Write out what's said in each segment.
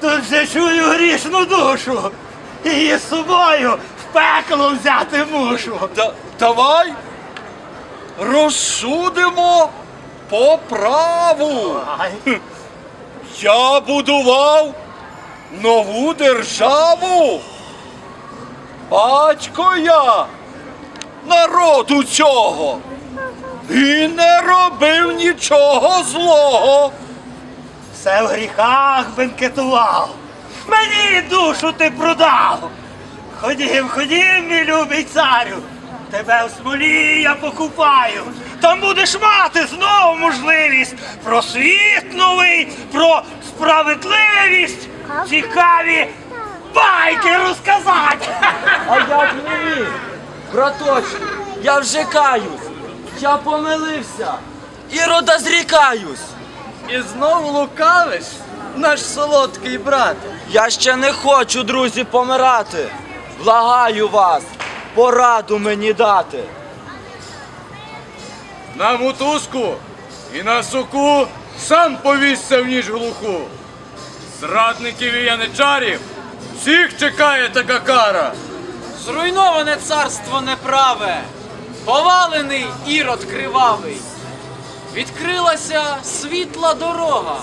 тут вже чую грішну душу. Її з собою в пекло взяти мушу. Да, давай розсудимо по праву. Я будував нову державу. Батько я народу цього. І не робив нічого злого. Все в гріхах бенкетував. Мені душу ти продав. Ходім, ходім, мій любий царю. Тебе в смолі я покупаю. Там будеш мати знову можливість про світ новий, про справедливість, цікаві байки розказати. А як мені? Браточку, я вже каюсь. Я помилився. І рода зрікаюсь. І знову лукавиш, наш солодкий брат. Я ще не хочу, друзі, помирати. Благаю вас, пораду мені дати. На мотузку і на суку сам повісся в ніж глуху. Зрадників і яничарів всіх чекає така кара. Зруйноване царство неправе, повалений ірод кривавий. Відкрилася світла дорога.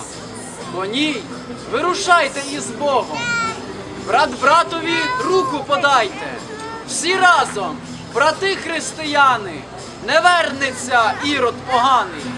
По ній вирушайте із Богом. Брат братові руку подайте. Всі разом, брати християни, не вернеться ірод поганий.